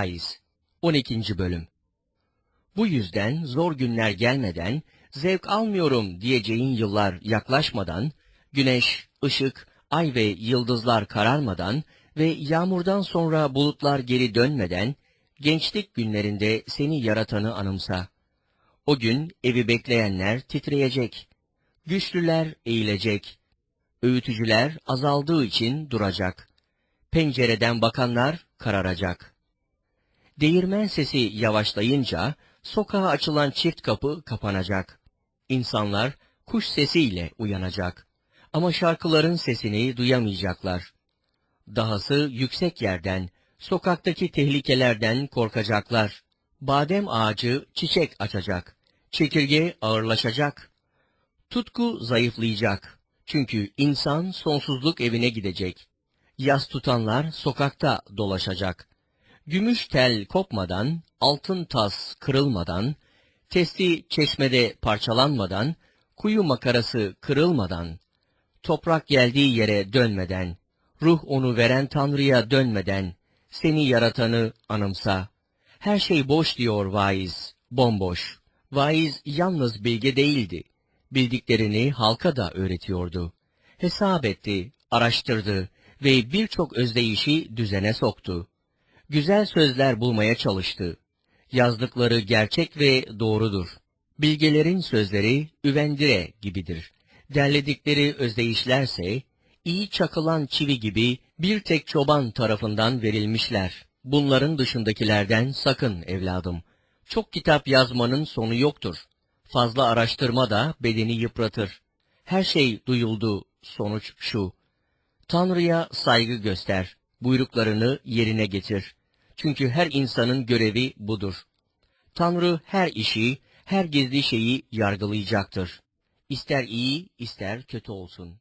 Ayız 12. Bölüm Bu yüzden zor günler gelmeden, zevk almıyorum diyeceğin yıllar yaklaşmadan, güneş, ışık, ay ve yıldızlar kararmadan ve yağmurdan sonra bulutlar geri dönmeden, gençlik günlerinde seni yaratanı anımsa. O gün evi bekleyenler titreyecek, güçlüler eğilecek, öğütücüler azaldığı için duracak, pencereden bakanlar kararacak. Değirmen sesi yavaşlayınca sokağa açılan çift kapı kapanacak. İnsanlar kuş sesiyle uyanacak. Ama şarkıların sesini duyamayacaklar. Dahası yüksek yerden, sokaktaki tehlikelerden korkacaklar. Badem ağacı çiçek açacak. Çekirge ağırlaşacak. Tutku zayıflayacak. Çünkü insan sonsuzluk evine gidecek. Yas tutanlar sokakta dolaşacak. Gümüş tel kopmadan, altın tas kırılmadan, testi çeşmede parçalanmadan, kuyu makarası kırılmadan, toprak geldiği yere dönmeden, ruh onu veren Tanrı'ya dönmeden, seni yaratanı anımsa. Her şey boş diyor vaiz, bomboş. Vaiz yalnız bilge değildi. Bildiklerini halka da öğretiyordu. Hesap etti, araştırdı ve birçok özdeyişi düzene soktu. Güzel sözler bulmaya çalıştı. Yazdıkları gerçek ve doğrudur. Bilgelerin sözleri üvendire gibidir. Derledikleri özdeyişlerse, iyi çakılan çivi gibi bir tek çoban tarafından verilmişler. Bunların dışındakilerden sakın evladım. Çok kitap yazmanın sonu yoktur. Fazla araştırma da bedeni yıpratır. Her şey duyuldu, sonuç şu. Tanrı'ya saygı göster, buyruklarını yerine getir. Çünkü her insanın görevi budur. Tanrı her işi, her gizli şeyi yargılayacaktır. İster iyi, ister kötü olsun.